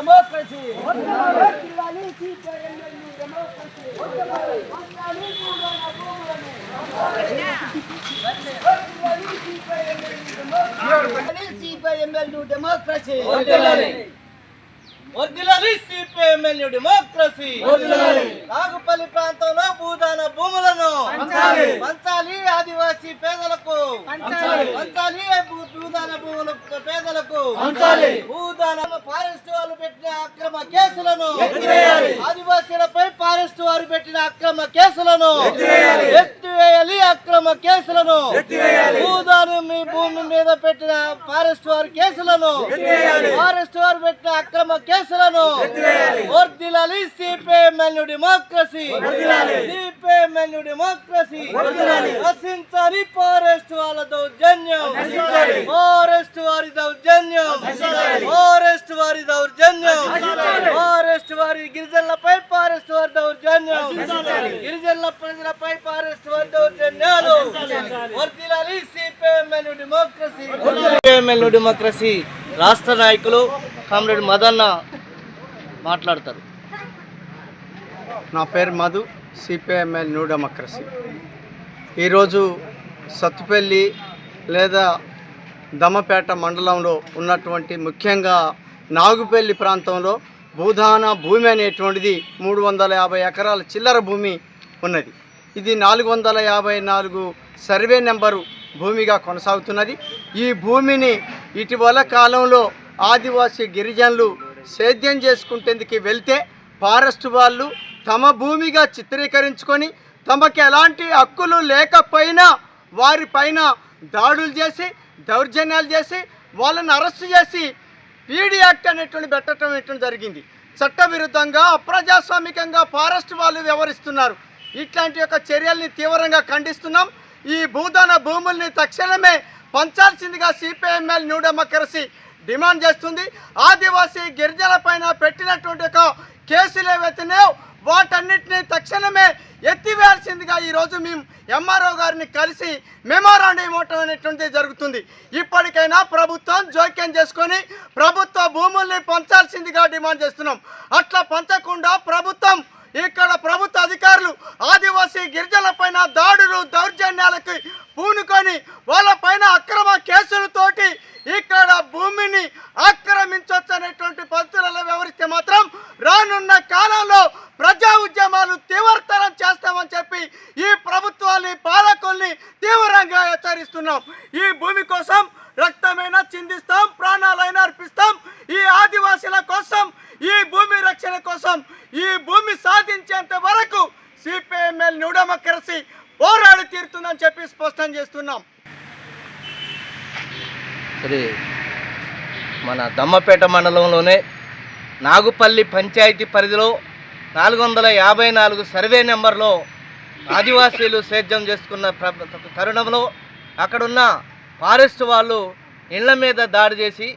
Democracy వర్ధిల్లాలి CPIML democracy వర్ధిల్లాలి భూదాన భూములను వర్ధిల్లాలి సిపిఐఎంఎల్ డెమోక్రసీ. నాగుపల్లి ప్రాంతంలో భూదాన భూములను పంచాలి. ఆదివాసీ పేదలకు. పంచాలి. భూదాన భూముల పేదలకు. భూదాన ఫారెస్ట్ వాళ్ళు పెట్టిన అక్రమ కేసులను. ఆదివాసీలపై ఫారెస్ట్ వారు పెట్టిన అక్రమ కేసులను. ఎత్తివేయాలి అక్రమ కేసులను. భూదాని మీ భూమి మీద పెట్టిన ఫారెస్ట్ వారి కేసులను. ఫారెస్ట్ వారు పెట్టిన అక్రమ కేసులను. వర్దిలాలి సిపిఎంఎల్ డెమోక్రసీ. CPML democracy. నశించాలి ఫారెస్ట్ వాళ్ళ దౌర్జన్యం. ఫారెస్ట్ వారి దౌర్జన్యం. ఫారెస్ట్ వారి దౌర్జన్యం. ఫారెస్ట్ వారి గిరిజనులపై ఫారెస్ట్ వారి దౌర్జన్యం. గిరిజనుల ప్రజలపై ఫారెస్ట్ వారి దౌర్జన్యాలు వర్దిలాలి సిపిఎంఎల్ డెమోక్రసీ సిపిఎంఎల్ డెమోక్రసీ రాష్ట్ర నాయకులు కామ్రేడ్ మదన్న మాట్లాడతారు. నా పేరు మధు సిపిఎంఎల్ న్యూ డెమోక్రసీ ఈరోజు సత్తుపల్లి లేదా దమ్మపేట మండలంలో ఉన్నటువంటి ముఖ్యంగా నాగుపల్లి ప్రాంతంలో భూదాన భూమి అనేటువంటిది మూడు వందల యాభై ఎకరాల చిల్లర భూమి ఉన్నది. ఇది నాలుగు వందల యాభై నాలుగు సర్వే నెంబరు భూమిగా కొనసాగుతున్నది. ఈ భూమిని ఇటీవల కాలంలో ఆదివాసీ గిరిజనులు సేద్యం చేసుకుంటేందుకు వెళ్తే ఫారెస్ట్ వాళ్ళు తమ భూమిగా చిత్రీకరించుకొని తమకు ఎలాంటి హక్కులు లేకపోయినా వారిపైన దాడులు చేసి దౌర్జన్యాలు చేసి వాళ్ళని అరెస్ట్ చేసి పీడీ యాక్ట్ అనేటువంటి పెట్టడం జరిగింది. చట్టవిరుద్ధంగా అప్రజాస్వామికంగా ఫారెస్ట్ వాళ్ళు వ్యవహరిస్తున్నారు. ఇట్లాంటి యొక్క చర్యల్ని తీవ్రంగా ఖండిస్తున్నాం. ఈ భూదాన భూముల్ని తక్షణమే పంచాల్సిందిగా సిపిఎంఎల్ న్యూ డెమోక్రసీ డిమాండ్ చేస్తుంది. ఆదివాసీ గిరిజన పైన పెట్టినటువంటి ఒక కేసులు ఏవైతున్నాయో వాటన్నిటిని తక్షణమే ఎత్తివేయాల్సిందిగా ఈరోజు మేము ఎంఆర్ఓ గారిని కలిసి మెమోరాండం ఇవ్వటం అనేటువంటిది జరుగుతుంది. ఇప్పటికైనా ప్రభుత్వం జోక్యం చేసుకొని ప్రభుత్వ భూముల్ని పంచాల్సిందిగా డిమాండ్ చేస్తున్నాం. అట్లా పంచకుండా ప్రభుత్వం ఇక్కడ ప్రభుత్వ అధికారులు ఆదివాసీ గిరిజనుల పైన దాడులు దౌర్జన్యాలకి పూనుకొని వాళ్ళపైన అక్రమ కేసులతోటి ఇక్కడ భూమిని ఆక్రమించవచ్చు అనేటువంటి పద్ధతులలో వ్యవహరిస్తే మాత్రం రానున్న కాలంలో ప్రజా ఈ భూమి సాధించేంత వరకు సిపిఎంఎల్ న్యూ డెమోక్రసీ పోరాడి తీరుతుందని చెప్పి స్పష్టం చేస్తున్నాం. సరే మన దమ్మపేట మండలంలోనే నాగుపల్లి పంచాయతీ పరిధిలో నాలుగు వందల యాభై నాలుగు సర్వే నెంబర్లో ఆదివాసీలు సేద్యం చేసుకున్న ప్ర- తరుణంలో అక్కడున్న ఫారెస్ట్ వాళ్ళు ఇళ్ళ మీద దాడి చేసి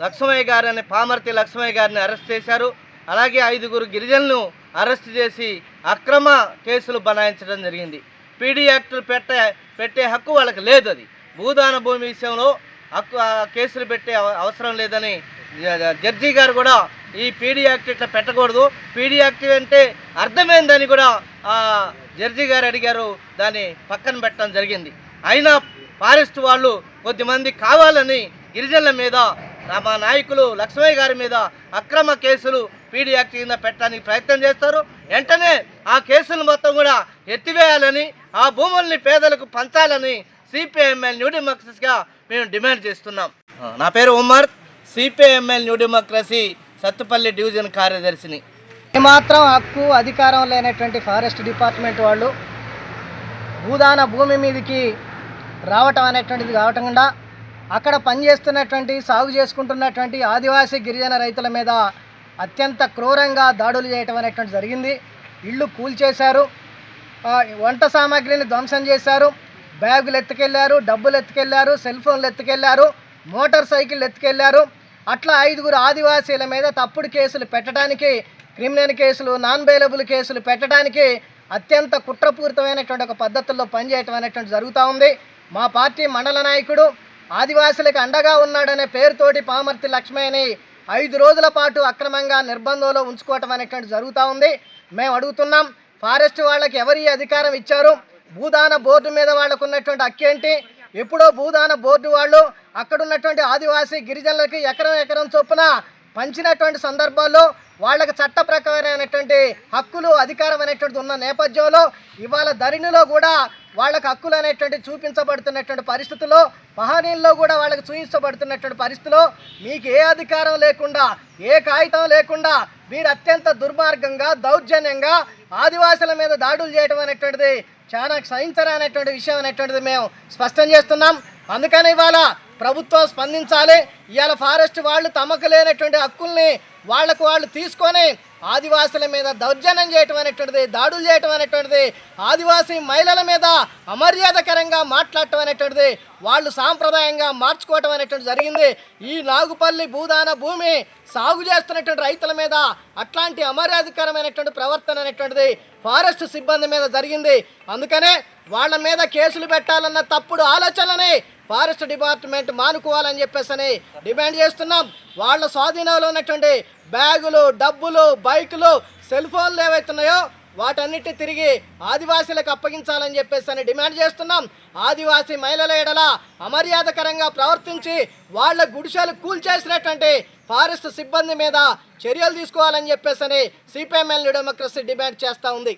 లక్ష్మయ్య గారు అనే పామర్తి లక్ష్మయ్య గారిని అరెస్ట్ చేశారు. అలాగే ఐదుగురు గిరిజనులను అరెస్ట్ చేసి అక్రమ కేసులు బనాయించడం జరిగింది. పీడీ యాక్టులు పెట్టే పెట్టే హక్కు వాళ్ళకి లేదు అది. భూదాన భూమి విషయంలో హక్కు కేసులు పెట్టే అవ- అవసరం లేదని జడ్జి గారు కూడా ఈ పీడీ యాక్ట్ ఇట్లా పెట్టకూడదు. పీడీ యాక్ట్ అంటే అర్థమైందని కూడా జడ్జి గారు అడిగారు. దాన్ని పక్కన పెట్టడం జరిగింది. అయినా ఫారెస్ట్ వాళ్ళు కొద్దిమంది కావాలని గిరిజనుల మీద మా నాయకులు లక్ష్మయ్య గారి మీద అక్రమ కేసులు పీడీ యాక్ట్ కింద పెట్టడానికి ప్రయత్నం చేస్తారు. వెంటనే ఆ కేసులు మొత్తం కూడా ఎత్తివేయాలని ఆ భూముల్ని పేదలకు పంచాలని సిపిఐఎంఎల్ న్యూ డెమోక్రసీగా మేము డిమాండ్ చేస్తున్నాం. నా పేరు Umar CPIML new democracy Sathupalli division కార్యదర్శిని. ఏమాత్రం హక్కు అధికారం లేనటువంటి ఫారెస్ట్ డిపార్ట్మెంట్ వాళ్ళు భూదాన భూమి మీదకి రావటం అనేటువంటిది కావటం అక్కడ పనిచేస్తున్నటువంటి సాగు చేసుకుంటున్నటువంటి ఆదివాసీ గిరిజన రైతుల మీద అత్యంత క్రూరంగా దాడులు చేయటం అనేటువంటి జరిగింది. ఇళ్ళు కూల్చేశారు. వంట సామాగ్రిని ధ్వంసం చేశారు. బ్యాగులు ఎత్తుకెళ్ళారు డబ్బులు ఎత్తుకెళ్ళారు సెల్ ఫోన్లు ఎత్తుకెళ్ళారు మోటార్ సైకిల్ ఎత్తుకెళ్ళారు. అట్లా ఐదుగురు ఆదివాసీల మీద తప్పుడు కేసులు పెట్టడానికి క్రిమినల్ కేసులు నాన్ బెయిలబుల్ కేసులు పెట్టడానికి అత్యంత కుట్రపూరితమైనటువంటి ఒక పద్ధతుల్లో పనిచేయటం అనేటువంటి జరుగుతూ ఉంది. మా పార్టీ మండల నాయకుడు ఆదివాసులకు అండగా ఉన్నాడనే పేరుతోటి పామర్తి లక్ష్మయ్యని ఐదు రోజుల పాటు అక్రమంగా నిర్బంధంలో ఉంచుకోవటం అనేటువంటి జరుగుతూ ఉంది. మేము అడుగుతున్నాం ఫారెస్ట్ వాళ్ళకి ఎవరి అధికారం ఇచ్చారు? భూదాన బోర్డు మీద వాళ్ళకు ఉన్నటువంటి హక్కేంటి ఎప్పుడో భూదాన బోర్డు వాళ్ళు అక్కడున్నటువంటి ఆదివాసీ గిరిజనులకి ఎకరం ఎకరం చొప్పున పంచినటువంటి సందర్భాల్లో వాళ్ళకి చట్ట ప్రకారమైనటువంటి హక్కులు అధికారం అనేటువంటిది ఉన్న నేపథ్యంలో ఇవాళ ధరణిలో కూడా వాళ్ళకి హక్కులు అనేటువంటి చూపించబడుతున్నటువంటి పరిస్థితుల్లో మహనీయుల్లో కూడా వాళ్ళకి చూపించబడుతున్నటువంటి పరిస్థితిలో మీకు ఏ అధికారం లేకుండా ఏ కాగితం లేకుండా మీరు అత్యంత దుర్మార్గంగా దౌర్జన్యంగా ఆదివాసుల మీద దాడులు చేయడం అనేటువంటిది చాలా సహించరానటువంటి విషయం అనేటువంటిది మేము స్పష్టం చేస్తున్నాం. అందుకని ఇవాళ ప్రభుత్వం స్పందించాలి. ఇవాళ ఫారెస్ట్ వాళ్ళు తమకు లేనటువంటి హక్కుల్ని వాళ్ళకు వాళ్ళు తీసుకొని ఆదివాసుల మీద దౌర్జన్యం చేయటం అనేటువంటిది దాడులు చేయటం అనేటువంటిది ఆదివాసీ మహిళల మీద అమర్యాదకరంగా మాట్లాడటం అనేటువంటిది వాళ్ళు సాంప్రదాయంగా మార్చుకోవటం అనేటువంటి జరిగింది. ఈ నాగుపల్లి భూదాన భూమి సాగు చేస్తున్నటువంటి రైతుల మీద అట్లాంటి అమర్యాదకరమైనటువంటి ప్రవర్తన అనేటువంటిది ఫారెస్ట్ సిబ్బంది మీద జరిగింది. అందుకనే వాళ్ళ మీద కేసులు పెట్టాలన్న తప్పుడు ఆలోచనని ఫారెస్ట్ డిపార్ట్మెంట్ మానుకోవాలని చెప్పేసి డిమాండ్ చేస్తున్నాం. వాళ్ళ స్వాధీనంలో ఉన్నటువంటి బ్యాగులు డబ్బులు బైకులు సెల్ ఫోన్లు ఏవైతున్నాయో వాటన్నిటి తిరిగి ఆదివాసీలకు అప్పగించాలని చెప్పేసి అని డిమాండ్ చేస్తున్నాం. ఆదివాసీ మహిళల ఎడల అమర్యాదకరంగా ప్రవర్తించి వాళ్ళ గుడిసెలు కూల్చేసినటువంటి ఫారెస్ట్ సిబ్బంది మీద చర్యలు తీసుకోవాలని చెప్పేసి అని సిపిఎంఎల్ డెమోక్రసీ డిమాండ్ చేస్తూ ఉంది.